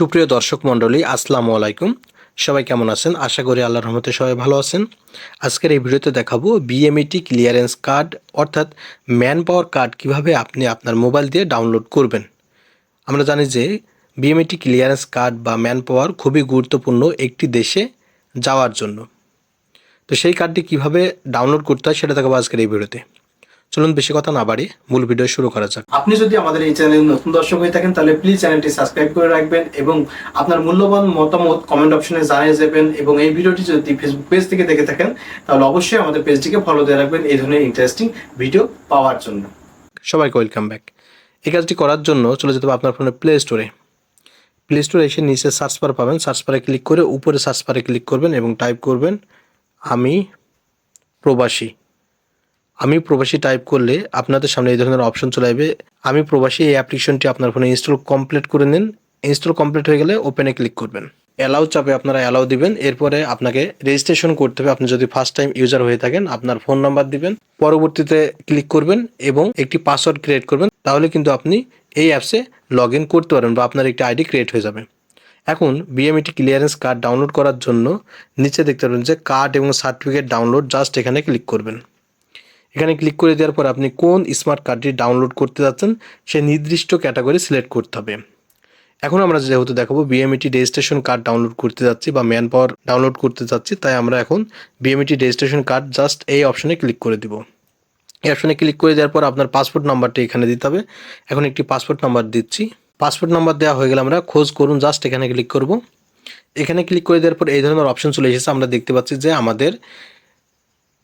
সুপ্রিয় দর্শক মণ্ডলী, আসসালামু আলাইকুম। সবাই কেমন আছেন? আশা করি আল্লাহর রহমতে সবাই ভালো আছেন। আজকের এই ভিডিওতে দেখাবো বিএমইটি ক্লিয়ারেন্স কার্ড অর্থাৎ ম্যান পাওয়ার কার্ড কীভাবে আপনি আপনার মোবাইল দিয়ে ডাউনলোড করবেন। আমরা জানি যে বিএমইটি ক্লিয়ারেন্স কার্ড বা ম্যান পাওয়ার খুবই গুরুত্বপূর্ণ একটি দেশে যাওয়ার জন্য। তো সেই কার্ডটি কীভাবে ডাউনলোড করতে হয় সেটা দেখাবো আজকের এই ভিডিওতে। চলুন বেশি কথা না বাড়িয়ে মূল ভিডিও শুরু করা যাক। আপনি যদি আমাদের এই চ্যানেলে নতুন দর্শক হয়ে থাকেন তাহলে প্লিজ চ্যানেলটি সাবস্ক্রাইব করে রাখবেন এবং আপনার মূল্যবান মতামত কমেন্ট অপশনে জানিয়ে যাবেন এবং এই ভিডিওটি যদি ফেসবুক পেজ থেকে দেখে থাকেন তাহলে অবশ্যই আমাদের পেজটিকে ফলো দিয়ে রাখবেন এই ধরনের ইন্টারেস্টিং ভিডিও পাওয়ার জন্য। সবাইকে ওয়েলকাম ব্যাক এই কাজটি করার জন্য চলে যেতে হবে আপনার ফোনের প্লে স্টোরে প্লে স্টোরে এসে নিচে সার্চ বার পাবেন। সার্চ বারে ক্লিক করে উপরে সার্চ বারে ক্লিক করবেন এবং টাইপ করবেন আমি প্রবাসী। আমি প্রবাসী টাইপ করলে আপনাদের সামনে এই ধরনের অপশন চলে আসবে। আমি প্রবাসী এই অ্যাপ্লিকেশনটি আপনার ফোনে ইনস্টল কমপ্লিট করে নিন। ইনস্টল কমপ্লিট হয়ে গেলে ওপেনে ক্লিক করবেন। অ্যালাউ চাপে আপনারা অ্যালাউ দিবেন। এরপরে আপনাকে রেজিস্ট্রেশন করতে হবে। আপনি যদি ফার্স্ট টাইম ইউজার হয়ে থাকেন, আপনার ফোন নাম্বার দিবেন। পরবর্তীতে ক্লিক করবেন এবং একটি পাসওয়ার্ড ক্রিয়েট করবেন। তাহলে কিন্তু আপনি এই অ্যাপসে লগ ইন করতে পারবেন বা আপনার একটি আইডি ক্রিয়েট হয়ে যাবে। এখন বিএমইটি ক্লিয়ারেন্স কার্ড ডাউনলোড করার জন্য নিচে দেখতে পারবেন যে কার্ড এবং সার্টিফিকেট ডাউনলোড জাস্ট এখানে ক্লিক করবেন। এখানে ক্লিক করে দেওয়ার পর আপনি কোন স্মার্ট কার্ডটি ডাউনলোড করতে যাচ্ছেন, সে নির্দিষ্ট ক্যাটাগরি সিলেক্ট করতে হবে। এখন আমরা যেহেতু দেখাবো বিএমইটি রেজিস্ট্রেশন কার্ড ডাউনলোড করতে যাচ্ছি বা ম্যান পাওয়ার ডাউনলোড করতে যাচ্ছি, তাই আমরা এখন বিএমইটি রেজিস্ট্রেশন কার্ড জাস্ট এই অপশনে ক্লিক করে দিব। এই অপশনে ক্লিক করে দেওয়ার পর আপনার পাসপোর্ট নাম্বারটি এখানে দিতে হবে। এখন একটি পাসপোর্ট নাম্বার দিচ্ছি। পাসপোর্ট নাম্বার দেওয়া হয়ে গেলে আমরা খোঁজ করুন জাস্ট এখানে ক্লিক করব। এখানে ক্লিক করে দেওয়ার পর এই ধরনের অপশন চলে এসেছে। আমরা দেখতে পাচ্ছি যে আমাদের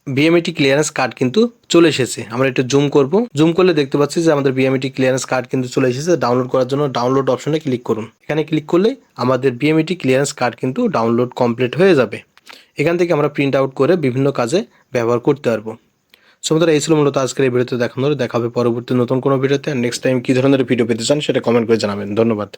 বিএমইটি ক্লিয়ারেন্স কার্ড কিন্তু চলে এসেছে। আমরা একটু জুম করব। জুম করলে দেখতে পাচ্ছি যে আমাদের বিএমইটি ক্লিয়ারেন্স কার্ড কিন্তু চলে এসেছে। ডাউনলোড করার জন্য ডাউনলোড অপশনে ক্লিক করুন। এখানে ক্লিক করলে আমাদের বিএমইটি ক্লিয়ারেন্স কার্ড কিন্তু ডাউনলোড কমপ্লিট হয়ে যাবে। এখান থেকে আমরা প্রিন্ট আউট করে বিভিন্ন কাজে ব্যবহার করতে পারব। বন্ধুরা, এই ছিল মূলত আজকের এই ভিডিওতে দেখানোর। দেখা হবে পরবর্তী নতুন কোনো ভিডিওতে। নেক্সট টাইম কী ধরনের ভিডিও পেতে চান সেটা কমেন্ট করে জানাবেন। ধন্যবাদ।